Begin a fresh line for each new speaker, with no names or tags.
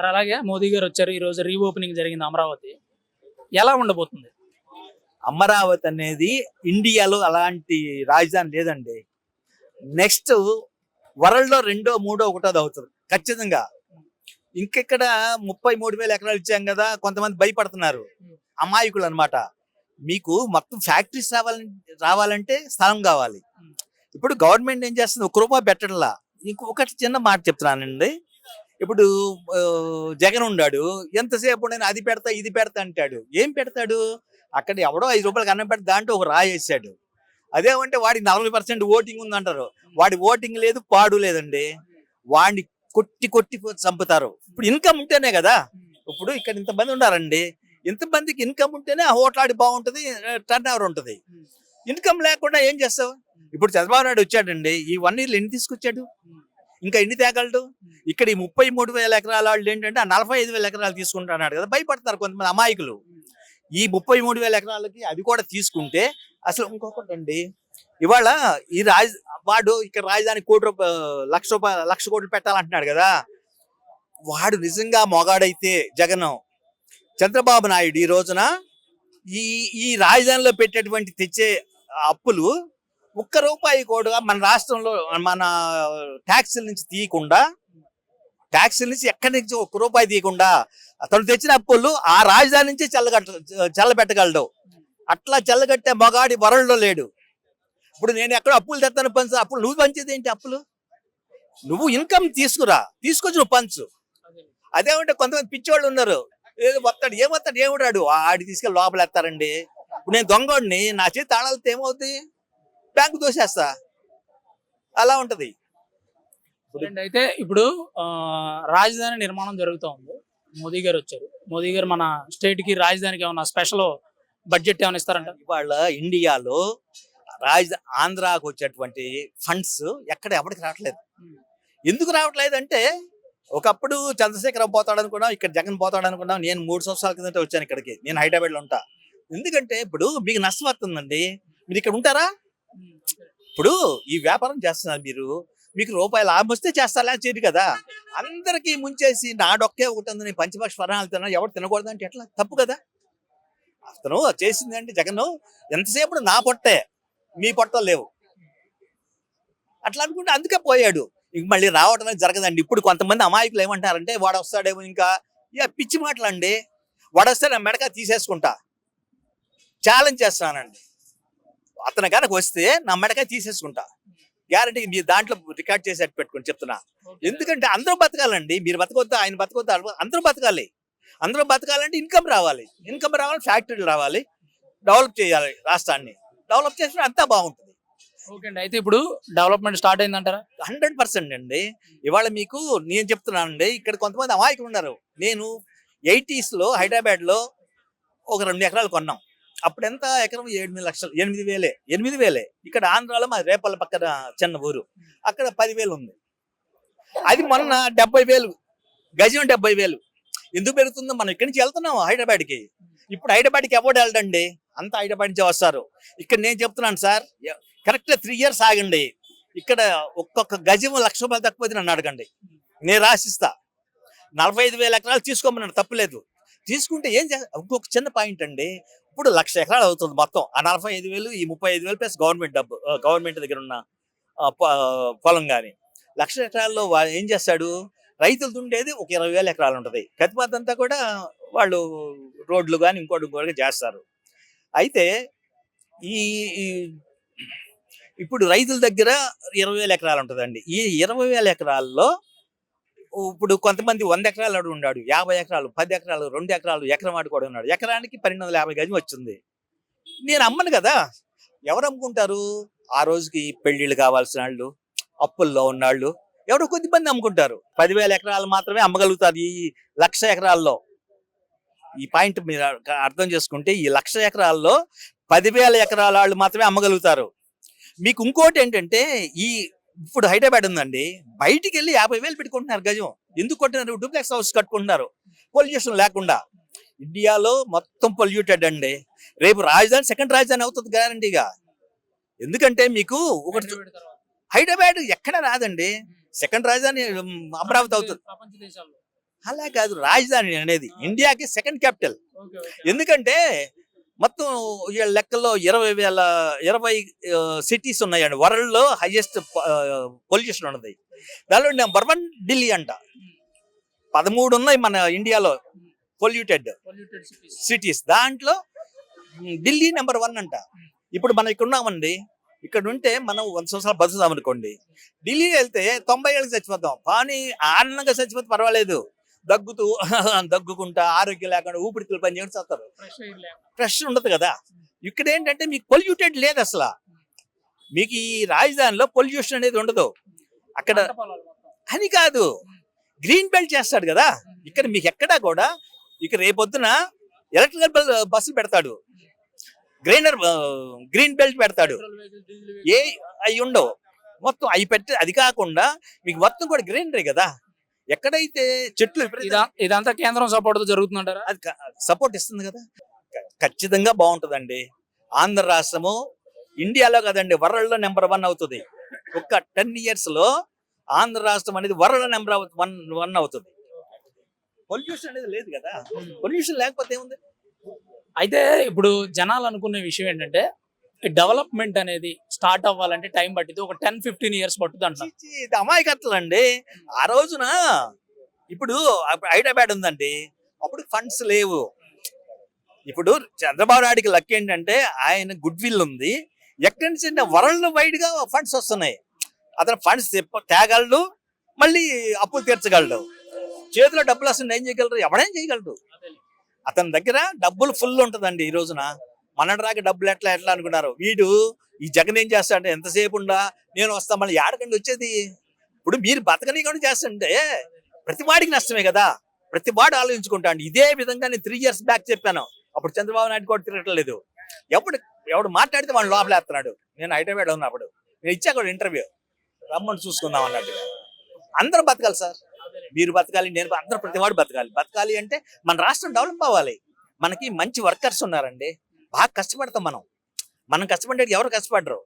Sir అలాగే మోదీ గారు వచ్చారు. ఈ రోజు రీఓపెనింగ్ జరిగింది అమరావతి. ఎలా ఉండబోతుంది?
అమరావతి అనేది ఇండియాలో అలాంటి రాజధాని లేదండి. నెక్స్ట్ వరల్డ్లో రెండో మూడో ఒకటోది అవుతుంది. ఖచ్చితంగా. ఇంకెక్కడ ముప్పై మూడు వేల ఎకరాలు ఇచ్చాం కదా కొంతమంది భయపడుతున్నారు. అమాయకులు అన్నమాట. మీకు మొత్తం ఫ్యాక్టరీస్ రావాలని రావాలంటే స్థలం కావాలి. ఇప్పుడు గవర్నమెంట్ ఏం చేస్తుంది? ఒక రూపాయి పెట్టడంలా ఇంకొకటి చిన్న మాట చెప్తున్నానండి. ఇప్పుడు జగన్ ఉన్నాడు ఎంతసేపు నేను అది పెడతా ఇది పెడతా అంటాడు. ఏం పెడతాడు? అక్కడ ఎవడో ఐదు రూపాయలకి అన్నం పెడితే దాంట్లో ఒక రాయి వేసాడు. అదేమంటే వాడికి నలభై పర్సెంట్ ఓటింగ్ ఉందంటారు. వాడి ఓటింగ్ లేదు పాడు లేదండి. వాడిని కొట్టి కొట్టి చంపుతారు. ఇప్పుడు ఇన్కమ్ ఉంటేనే కదా. ఇప్పుడు ఇక్కడ ఇంతమంది ఉన్నారండి. ఇంతమందికి ఇన్కమ్ ఉంటేనే ఆ హోటలాడి బాగుంటుంది టర్న్ ఓవర్ ఉంటుంది. ఇన్కమ్ లేకుండా ఏం చేస్తావు? ఇప్పుడు చంద్రబాబు నాయుడు వచ్చాడండి. ఈ వన్ ఇయర్లు ఎన్ని తీసుకొచ్చాడు? ఇంకా ఎన్ని తేగలడు? ఇక్కడ ఈ ముప్పై మూడు వేల ఎకరాల వాళ్ళు ఏంటంటే ఆ నలభై ఐదు వేల ఎకరాలు తీసుకుంటున్నాడు కదా భయపడతారు కొంతమంది అమాయకులు. ఈ ముప్పై మూడు వేల ఎకరాలకి అవి కూడా తీసుకుంటే అసలు ఇంకొకటి అండి ఇవాళ ఈ రాజ వాడు ఇక్కడ రాజధాని కోటి రూపాయ లక్ష రూపాయలు లక్ష కోట్లు పెట్టాలంటున్నాడు కదా వాడు నిజంగా మొగాడైతే జగన్. చంద్రబాబు నాయుడు ఈ రోజున ఈ ఈ రాజధానిలో పెట్టేటువంటి తెచ్చే అప్పులు ఒక్క రూపాయి కూడా మన రాష్ట్రంలో మన ట్యాక్సుల నుంచి తీయకుండా ట్యాక్సుల నుంచి ఎక్కడి నుంచి ఒక్క రూపాయి తీయకుండా అతను తెచ్చిన అప్పులు ఆ రాజధాని నుంచి చల్లగట్ట చల్లబెట్టగలడు. అట్లా చల్లగట్టే మగాడి వరల్డ్లో లేడు. ఇప్పుడు నేను ఎక్కడ అప్పులు తెస్తాను పంచు అప్పులు నువ్వు పంచేది ఏంటి అప్పులు? నువ్వు ఇన్కమ్ తీసుకురా తీసుకొచ్చి నువ్వు పంచు. అదేమంటే కొంతమంది పిచ్చోళ్ళు ఉన్నారు. ఏదో వస్తాడు ఏమొస్తాడు ఏమిడాడు ఆడి తీసుకెళ్ళి లోపల ఎత్తారండి ఇప్పుడు నేను దొంగోడిని నా చేతి తాళాలతో ఏమవుతుంది బ్యాంకు దోసేస్తా అలా ఉంటది.
అయితే ఇప్పుడు రాజధాని నిర్మాణం జరుగుతూ ఉంది. మోదీ గారు వచ్చారు. మోదీ గారు మన స్టేట్కి రాజధానికి ఏమన్నా స్పెషల్ బడ్జెట్ ఏమైనా ఇస్తారంట?
ఇవాళ ఇండియాలో రాజ ఆంధ్రాకు వచ్చేటువంటి ఫండ్స్ ఎక్కడ ఎవరికి రావట్లేదు. ఎందుకు రావట్లేదు అంటే ఒకప్పుడు చంద్రశేఖరం పోతాడు అనుకున్నాం ఇక్కడ జగన్ పోతాడు అనుకున్నాం నేను మూడు సంవత్సరాల కిందట వచ్చాను ఇక్కడికి. నేను హైదరాబాద్లో ఉంటా. ఎందుకంటే ఇప్పుడు మీకు నష్టం వస్తుందండి. మీరు ఇక్కడ ఉంటారా? ఇప్పుడు ఈ వ్యాపారం చేస్తున్నారు మీరు. మీకు రూపాయి లాభం వస్తే చేస్తారా చేయరు కదా. అందరికీ ముంచేసి నాడొక్కే ఒకటి ఉంది. నేను పంచపక్ష ఫలాలు తిన్నా ఎవరు తినకూడదు అంటే ఎట్లా? తప్పు కదా. అతను చేసిందంటే జగన్. ఎంతసేపు నా పొట్టే. మీ పొట్ట లేవు. అట్లా అనుకుంటే అందుకే పోయాడు. ఇంక మళ్ళీ రావడం అనేది జరగదండి. ఇప్పుడు కొంతమంది అమాయకులు ఏమంటారంటే వాడు వస్తాడేమో ఇంకా. ఇక పిచ్చి మాటలండి. వాడు వస్తే నా మెడక తీసేసుకుంటా. ఛాలెంజ్ చేస్తానండి అతను కనుక వస్తే నా మెడక తీసేసుకుంటా. గ్యారంటీ మీరు దాంట్లో రికార్డ్ చేసేట్టు పెట్టుకొని చెప్తున్నా. ఎందుకంటే అందరూ బతకాలండి. మీరు బతకొద్దా ఆయన బతకొద్దా అందరూ బతకాలి. అందరూ బతకాలంటే ఇన్కమ్ రావాలి. ఇన్కమ్ రావాలి ఫ్యాక్టరీలు రావాలి. డెవలప్ చేయాలి రాష్ట్రాన్ని. డెవలప్ చేస్తే అంతా బాగుంటుంది.
ఓకే అండి. అయితే ఇప్పుడు డెవలప్మెంట్ స్టార్ట్ అయిందంటారా?
హండ్రెడ్ పర్సెంట్ అండి. ఇవాళ మీకు నేను చెప్తున్నానండి. ఇక్కడ కొంతమంది అమాయకులు ఉన్నారు. నేను ఎయిటీస్లో హైదరాబాద్లో ఒక రెండు ఎకరాలు కొన్నాం. అప్పుడు ఎంత ఎకరం? ఎనిమిది లక్షలు. ఎనిమిది వేలే. ఎనిమిది వేలే. ఇక్కడ ఆంధ్రాలో మా రేపల్ల పక్కన చిన్న ఊరు. అక్కడ పదివేలు ఉంది. అది మొన్న డెబ్బై వేలు. గజం డెబ్బై వేలు. ఎందుకు పెరుగుతుందో మనం ఇక్కడి నుంచి వెళ్తున్నాం హైదరాబాద్కి. ఇప్పుడు హైదరాబాద్కి ఎవడు వెళ్ళండి అంతా హైదరాబాద్ నుంచి వస్తారు. ఇక్కడ నేను చెప్తున్నాను సార్ కరెక్ట్ త్రీ ఇయర్స్ ఆగండి. ఇక్కడ ఒక్కొక్క గజం లక్ష రూపాయలు తక్కువ నన్ను అడగండి. నేను రాసిస్తా. నలభై ఐదు వేల ఎకరాలు తీసుకోమన్నాడు తప్పులేదు. తీసుకుంటే ఏం చేస్తా ఇంకొక చిన్న పాయింట్ అండి. ఇప్పుడు లక్ష ఎకరాలు అవుతుంది మొత్తం. ఆ నలభై ఐదు వేలు ఈ ముప్పై ఐదు వేలు ప్లస్ గవర్నమెంట్ డబ్బు గవర్నమెంట్ దగ్గర ఉన్న పొలం కానీ లక్ష ఎకరాల్లో ఏం చేస్తాడు? రైతులు ఉండేది ఒక ఇరవై వేల ఎకరాలు ఉంటుంది. కతిపాత అంతా కూడా వాళ్ళు రోడ్లు కానీ ఇంకోటి ఇంకోటి చేస్తారు. అయితే ఈ ఇప్పుడు రైతుల దగ్గర ఇరవై వేల ఎకరాలు ఉంటుందండి. ఈ ఇరవై వేల ఎకరాల్లో ఇప్పుడు కొంతమంది వంద ఎకరాలు అడుగు ఉన్నాడు యాభై ఎకరాలు పది ఎకరాలు రెండు ఎకరాలు ఎకరం ఆడు కూడా ఉన్నాడు. ఎకరానికి పన్నెండు వందల యాభై గజం వచ్చింది. నేను అమ్మను కదా. ఎవరు అమ్ముకుంటారు? ఆ రోజుకి పెళ్ళిళ్ళు కావాల్సిన వాళ్ళు అప్పుల్లో ఉన్నాళ్ళు ఎవరో కొద్దిమంది అమ్ముకుంటారు. పదివేల ఎకరాలు మాత్రమే అమ్మగలుగుతారు ఈ లక్ష ఎకరాల్లో. ఈ పాయింట్ మీరు అర్థం చేసుకుంటే ఈ లక్ష ఎకరాల్లో పదివేల ఎకరాల వాళ్ళు మాత్రమే అమ్మగలుగుతారు. మీకు ఇంకోటి ఏంటంటే ఈ ఇప్పుడు హైదరాబాద్ ఉందండి. బయటికి వెళ్ళి యాభై వేలు పెట్టుకుంటున్నారు గజం. ఎందుకు కొట్టినారు? Duplex house కట్టుకుంటున్నారు. పొల్యూషన్ లేకుండా. ఇండియాలో మొత్తం పొల్యూటెడ్ అండి. రేపు రాజధాని సెకండ్ రాజధాని అవుతుంది గ్యారంటీగా ఎందుకంటే మీకు ఒకటి
హైదరాబాద్
ఎక్కడ రాదండి. సెకండ్ రాజధాని అమరావతి అవుతుంది. అలా కాదు రాజధాని అనేది ఇండియాకి సెకండ్ క్యాపిటల్ ఎందుకంటే మొత్తం వీళ్ళ లెక్కల్లో ఇరవై వేల ఇరవై సిటీస్ ఉన్నాయండి. వరల్డ్లో హైయెస్ట్ పొల్యూషన్ ఉన్నది. దానిలో నెంబర్ వన్ ఢిల్లీ అంట. పదమూడు ఉన్నాయి మన ఇండియాలో పొల్యూటెడ్
సిటీస్
దాంట్లో ఢిల్లీ నెంబర్ వన్ అంట. ఇప్పుడు మనం ఇక్కడ ఉన్నామండి. ఇక్కడ ఉంటే మనం వంద సంవత్సరాలు బతుకుతాం అనుకోండి. ఢిల్లీ వెళ్తే తొంభై ఏళ్ళకి చచ్చిపోతాం. కానీ ఆనందంగా చచ్చిపోతే పర్వాలేదు. దగ్గుతూ దగ్గుకుంటా ఆరోగ్యం లేకుండా ఊపిరితిత్తులు పని చేయడం చేస్తారు.
ఫ్రెష్
ఉండదు కదా. ఇక్కడ ఏంటంటే మీకు పొల్యూటెడ్ లేదు అసలు. మీకు ఈ రాజధానిలో పొల్యూషన్ అనేది ఉండదు. అక్కడ
పొలాలు మొత్తం.
అని కాదు. గ్రీన్ బెల్ట్ చేస్తాడు కదా. ఇక్కడ మీకు ఎక్కడా కూడా ఇక రేపొద్దున ఎలక్ట్రికల్ బస్సులు పెడతాడు. గ్రైనర్ గ్రీన్ బెల్ట్ పెడతాడు. ఏ. అవి ఉండవు. మొత్తం అవి పెట్టి అది కాకుండా మీకు మొత్తం కూడా గ్రీనరీ కదా. ఎక్కడైతే చెట్లు
ఇదంతా కేంద్రం సపోర్ట్తో జరుగుతుందంటారా?
అది సపోర్ట్ ఇస్తుంది కదా. ఖచ్చితంగా బాగుంటుందండి. ఆంధ్ర రాష్ట్రము ఇండియాలో కదండి వరల్డ్లో నెంబర్ వన్ అవుతుంది. ఒక్క టెన్ ఇయర్స్లో ఆంధ్ర రాష్ట్రం అనేది వరల్డ్ నెంబర్ వన్ వన్ అవుతుంది. పొల్యూషన్ అనేది లేదు కదా. పొల్యూషన్ లేకపోతే ఏముంది?
అయితే ఇప్పుడు జనాలు అనుకునే విషయం ఏంటంటే డెవలప్మెంట్ అనేది స్టార్ట్ అవ్వాలంటే టైం పట్టింది ఒక టెన్ ఫిఫ్టీన్ ఇయర్స్ పట్టుద్ది అంటారు
చీ, ఇది అమాయకత్వం అండి ఆ రోజున ఇప్పుడు హైదరాబాద్ ఉందండి. అప్పుడు ఫండ్స్ లేవు. ఇప్పుడు చంద్రబాబు నాయుడికి లక్ ఏంటంటే ఆయన గుడ్ విల్ ఉంది. ఎక్కడి నుంచి వరల్డ్ వైడ్గా ఫండ్స్ వస్తున్నాయి. అతను ఫండ్స్ తేగలడు మళ్ళీ అప్పులు తీర్చగలడు. చేతిలో డబ్బులు వస్తుంది ఏం చేయగలరు ఎవడేం చేయగలడు? అతని దగ్గర డబ్బులు ఫుల్ ఉంటదండి ఈ రోజున. మనడరాక డబ్బులు ఎట్లా ఎట్లా అనుకున్నారు? వీడు ఈ జగన్ ఏం చేస్తాడంటే ఎంతసేపు ఉండా? నేను వస్తా మళ్ళీ ఏడకండి వచ్చేది. ఇప్పుడు మీరు బతకనీకుండా చేస్తుంటే ప్రతి వాడికి నష్టమే కదా. ప్రతి వాడు ఆలోచించుకుంటాడు. ఇదే విధంగా నేను త్రీ ఇయర్స్ బ్యాక్ చెప్పాను. అప్పుడు చంద్రబాబు నాయుడు కూడా తిరగట్లేదు ఎప్పుడు ఎవడు మాట్లాడితే వాడు లోపలేస్తున్నాడు నేను హైదరాబాద్ ఉన్నప్పుడు. నేను ఇచ్చా కూడా ఇంటర్వ్యూ రమ్మని చూసుకుందాం అన్నట్టు. అందరూ బతకాలి సార్. మీరు బతకాలి నేను అందరూ ప్రతివాడు బతకాలి. బతకాలి అంటే మన రాష్ట్రం డెవలప్ అవ్వాలి. మనకి మంచి వర్కర్స్ ఉన్నారండి. బాగా కష్టపడతాం మనం. మనం కష్టపడేది ఎవరు కష్టపడరు.